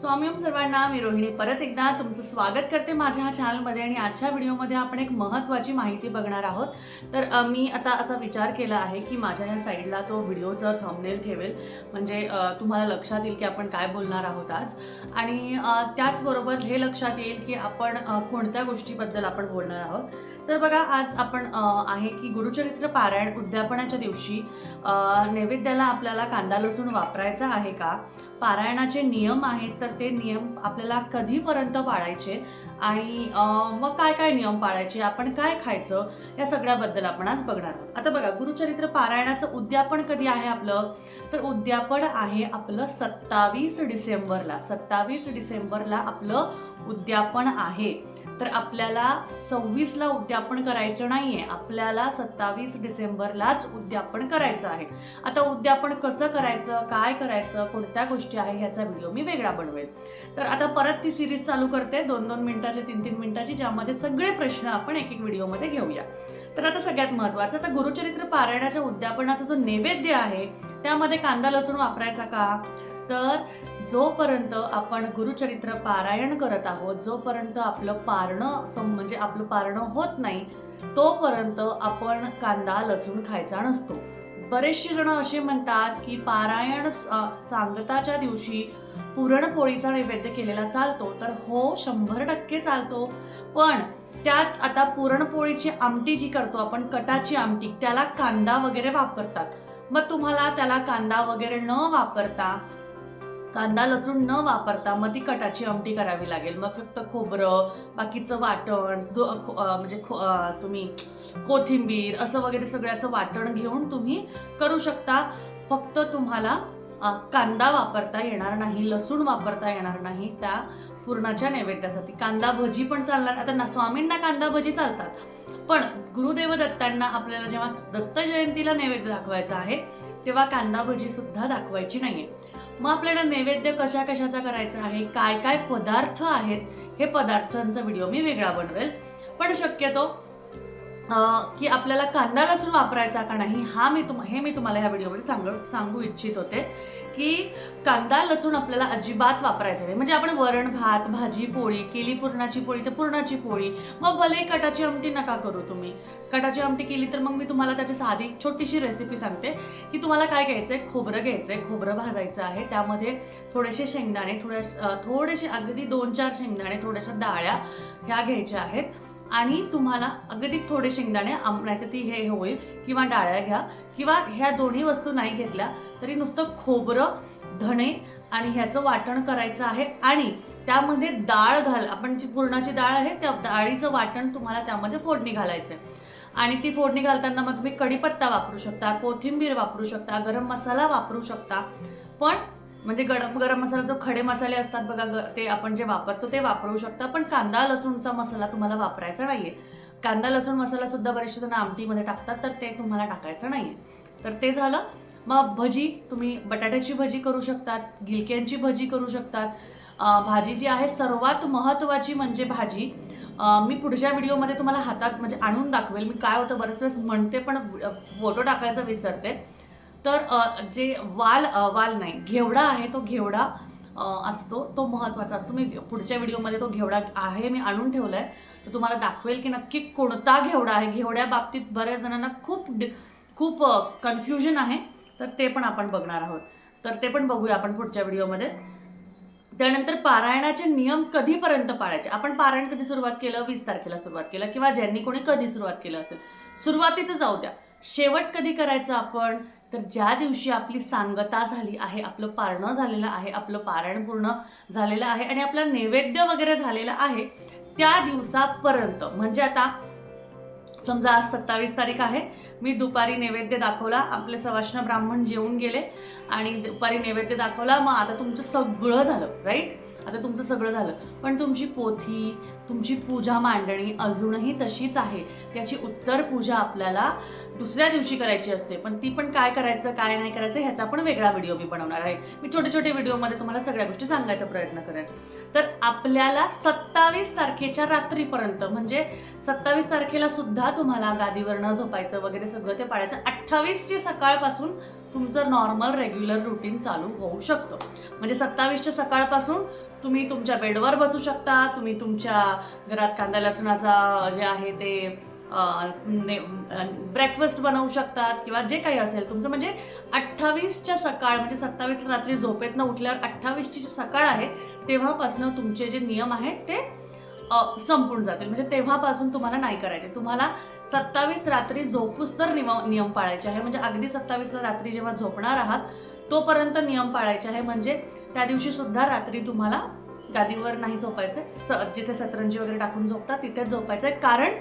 स्वामी सर्वांना मी रोहिणी परत एकदा तुमचं स्वागत करते माझ्या ह्या चॅनलमध्ये आणि आजच्या व्हिडिओमध्ये आपण एक महत्त्वाची माहिती बघणार आहोत. तर मी आता असा विचार केला आहे की माझ्या या साईडला तो व्हिडिओचं थंबनेल ठेवेल म्हणजे तुम्हाला लक्षात येईल की आपण काय बोलणार आहोत आज. आणि त्याचबरोबर हे लक्षात येईल की आपण कोणत्या गोष्टीबद्दल आपण बोलणार आहोत. तर बघा आज आपण आहे की गुरुचरित्र पारायण उद्यापनाच्या दिवशी नैवेद्याला आपल्याला कांदा लसूण वापरायचा आहे का? पारायणाचे नियम आहेत तर तर ते नियम आपल्याला कधीपर्यंत पाळायचे आणि मग काय काय नियम पाळायचे आपण काय खायचं या सगळ्याबद्दल आपण आज बघणार आहोत. आता बघा गुरुचरित्र पारायणाचं उद्यापन कधी आहे आपलं? तर उद्यापन आहे आपलं सत्तावीस डिसेंबरला. सत्तावीस डिसेंबरला आपलं उद्यापन आहे. तर आपल्याला सव्वीसला उद्यापन करायचं नाही आहे आपल्याला सत्तावीस डिसेंबरलाच उद्यापन करायचं आहे. आता उद्यापन कसं करायचं काय करायचं कोणत्या गोष्टी आहे ह्याचा व्हिडिओ मी वेगळा बनवतो. बनवेल तर आता परत ती सिरीज चालू करते दोन दोन मिनिटाची तीन तीन मिनिटाची ज्यामध्ये सगळे प्रश्न आपण एक एक व्हिडिओमध्ये घेऊया. तर आता सगळ्यात महत्त्वाचं आता गुरुचरित्र पारायणाच्या उद्यापनाचा जो नैवेद्य आहे त्यामध्ये कांदा लसूण वापरायचा का? तर जोपर्यंत आपण गुरुचरित्र पारायण करत आहोत जोपर्यंत आपलं पारणं सम म्हणजे आपलं पारणं होत नाही तोपर्यंत आपण कांदा लसूण खायचा नसतो. बरेचसे जण असे म्हणतात की पारायण सांगताच्या दिवशी पुरणपोळीचा नैवेद्य केलेला चालतो. तर हो शंभर टक्के चालतो. पण त्यात आता पुरणपोळीची आमटी जी करतो आपण कटाची आमटी त्याला कांदा वगैरे वापरतात. मग तुम्हाला त्याला कांदा वगैरे न वापरता कांदा लसूण न वापरता मग ती कटाची आमटी करावी लागेल. मग फक्त खोबरं बाकीचं वाटण खो- म्हणजे खो- तुम्ही कोथिंबीर असं वगैरे सगळ्याचं वाटण घेऊन तुम्ही करू शकता. फक्त तुम्हाला कांदा वापरता येणार नाही लसूण वापरता येणार नाही त्या पूर्णाच्या नैवेद्यासाठी. कांदा भजी पण चालणार. आता ना स्वामींना कांदा भजी चालतात. पण गुरुदेव दत्तांना आपल्याला जेव्हा दत्त जयंतीला नैवेद्य दाखवायचा आहे तेव्हा कांदा भजी सुद्धा दाखवायची नाहीये. मग आपल्याला नैवेद्य कशा कशाचा करायचा आहे काय काय पदार्थ आहेत हे पदार्थांचा व्हिडिओ मी वेगळा बनवेल. पण शक्यतो की आपल्याला कांदा लसूण वापरायचा का नाही हा मी तुम हे मी तुम्हाला ह्या व्हिडिओमध्ये सांग सांगू इच्छित होते. की कांदा लसूण आपल्याला अजिबात वापरायचा नाही. म्हणजे आपण वरण भात भाजी पोळी केली पुरणाची पोळी तर पुरणाची पोळी. मग भले कटाची आमटी नका करू तुम्ही. कटाची आमटी केली तर मग मी तुम्हाला त्याची साधी छोटीशी रेसिपी सांगते. की तुम्हाला काय घ्यायचं आहे? खोबरं घ्यायचं आहे. खोबरं भाजायचं आहे. त्यामध्ये थोडेसे शेंगदाणे थोड्या थोडेसे अगदी दोन चार शेंगदाणे थोड्याशा डाळ्या ह्या घ्यायच्या आहेत. आणि तुम्हाला अगदी थोडे शेंगदाणे आम नाही तर ती हे होईल किंवा डाळ्या घ्या किंवा ह्या दोन्ही वस्तू नाही घेतल्या तरी नुसतं खोबरं धणे आणि ह्याचं वाटण करायचं आहे आणि त्यामध्ये डाळ घाल आपण जी पुरणाची डाळ आहे त्या डाळीचं वाटण तुम्हाला त्यामध्ये फोडणी घालायचं आहे. आणि ती फोडणी घालताना मग तुम्ही कढीपत्ता वापरू शकता कोथिंबीर वापरू शकता गरम मसाला वापरू शकता. पण म्हणजे गरम गरम मसाला जो खडे मसाले असतात बघा ते आपण जे वापरतो ते वापरू शकता. पण कांदा लसूणचा मसाला तुम्हाला वापरायचा नाही आहे कांदा लसूण मसाला सुद्धा बरेचसे जण आमटीमध्ये टाकतात तर ते तुम्हाला टाकायचं नाही आहे तर ते झालं. मग भजी तुम्ही बटाट्याची भजी करू शकतात गिलक्यांची भजी करू शकतात. भाजी जी आहे सर्वात महत्त्वाची म्हणजे भाजी मी पुढच्या व्हिडिओमध्ये तुम्हाला हातात म्हणजे आणून दाखवेल. मी काय होतं बरेच वेळेस म्हणते पण फोटो टाकायचा विसरते. तर जे वाल वाल नाही घेवडा आहे तो घेवडा असतो तो महत्त्वाचा असतो. मी पुढच्या व्हिडिओमध्ये तो घेवडा आहे मी आणून ठेवला आहे तर तुम्हाला दाखवेल की नक्की कोणता घेवडा आहे. घेवड्या बाबतीत बऱ्याच जणांना खूप खूप कन्फ्युजन आहे. तर ते पण आपण बघणार आहोत. तर ते पण बघूया आपण पुढच्या व्हिडिओमध्ये. त्यानंतर पारायणाचे नियम कधीपर्यंत पाळायचे? आपण पारायण कधी सुरुवात केलं? वीस तारखेला सुरुवात केलं. किंवा ज्यांनी कोणी कधी सुरुवात केलं असेल? सुरुवातीचं जाऊ द्या. शेवट कधी करायचं आपण? तर ज्या दिवशी आपली सांगता झाली आहे आपलं पारणं झालेलं आहे आपलं पारायण पूर्ण झालेलं आहे आणि आपलं नैवेद्य वगैरे झालेलं आहे त्या दिवसापर्यंत. म्हणजे आता समजा आज सत्तावीस तारीख आहे. मी दुपारी नैवेद्य दाखवला. आपले सवाष्ण ब्राह्मण जेवून गेले आणि दुपारी नैवेद्य दाखवला. मग आता तुमचं सगळं झालं राईट आता तुमचं सगळं झालं. पण तुमची पोथी तुमची पूजा मांडणी अजूनही तशीच आहे. त्याची उत्तर पूजा आपल्याला दुसऱ्या दिवशी करायची असते. पण ती पण काय करायचं काय नाही करायचं ह्याचा पण वेगळा व्हिडिओ मी बनवणार आहे. मी छोटे छोटे व्हिडिओमध्ये तुम्हाला सगळ्या गोष्टी सांगायचा प्रयत्न करेन. तर आपल्याला सत्तावीस तारखेच्या रात्रीपर्यंत म्हणजे सत्तावीस तारखेला सुद्धा तुम्हाला गादीवर न झोपायचं वगैरे सगळं ते पाळायचं. अठ्ठावीसची सकाळपासून तुमचं नॉर्मल रेग्युलर रुटीन चालू होऊ शकतं. म्हणजे सत्तावीसच्या सकाळपासून तुम्ही तुमच्या बेडवर बसू शकता तुम्ही तुमच्या घरात कांदा लसणाचा जे आहे ते ब्रेकफास्ट बनवू शकतात किंवा जे काही असेल. तुमचं म्हणजे अठ्ठावीसच्या सकाळ म्हणजे सत्तावीस रात्री झोपेतनं उठल्यावर अठ्ठावीसची जी सकाळ आहे तेव्हापासनं तुमचे जे नियम आहेत ते संपून जातील. म्हणजे तेव्हापासून तुम्हाला नाही करायचे. तुम्हाला सत्तावीस रात्री झोपूस तर निम नियम पाळायचे आहे. म्हणजे अगदी सत्तावीसला रात्री जेव्हा झोपणार आहात तोपर्यंत नियम पाळायचे आहे. म्हणजे त्या दिवशी सुद्धा रात्री तुम्हाला गादीवर नाही झोपायचं स जिथे सतरंजी वगैरे टाकून झोपता तिथेच झोपायचं आहे कारण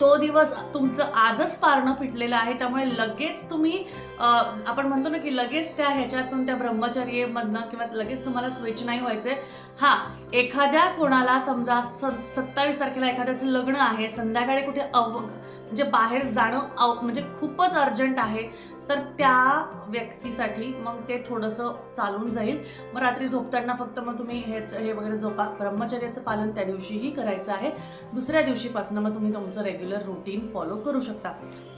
तो दिवस तुमचं आजच पारणं फिटलेलं आहे त्यामुळे लगेच तुम्ही आपण म्हणतो ना की लगेच त्या ह्याच्यातून त्या ब्रह्मचर्येमधनं किंवा लगेच तुम्हाला स्विच नाही व्हायचंय. हा एखाद्या कोणाला समजा स सत्तावीस तारखेला एखाद्याचं लग्न आहे संध्याकाळी कुठे अव म्हणजे बाहेर जाणं अव म्हणजे खूपच अर्जंट आहे तर त्या व्यक्तीसाठी मग ते थोडंसं चालून जाईल. मग रात्री झोपताना फक्त मग तुम्ही हेच हे वगैरे झोपा. ब्रह्मचर्याचं पालन त्या दिवशीही करायचं आहे. दुसऱ्या दिवशीपासून मग तुम्ही तुमचं रेग्युलर रुटीन फॉलो करू शकता.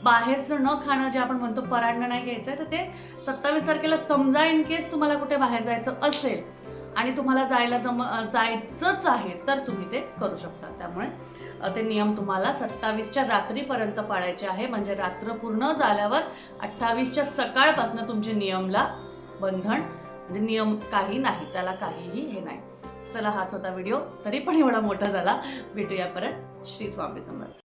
बाहेरचं न खाणं जे आपण म्हणतो परांड नाही घ्यायचं आहे तर ते सत्तावीस तारखेला समजा इन केस तुम्हाला कुठे बाहेर जायचं असेल आणि तुम्हाला जायला जम जायचंच आहे तर तुम्ही ते करू शकता. त्यामुळे ते नियम तुम्हाला सत्तावीसच्या रात्रीपर्यंत पाळायचे आहे. म्हणजे रात्र पूर्ण झाल्यावर अठ्ठावीसच्या सकाळपासून तुमचे नियमला बंधन म्हणजे नियम काही नाही त्याला काहीही हे नाही. चला हाच होता व्हिडिओ. तरी पण एवढा मोठा झाला. भेटूया परत. श्री स्वामी समर्थ.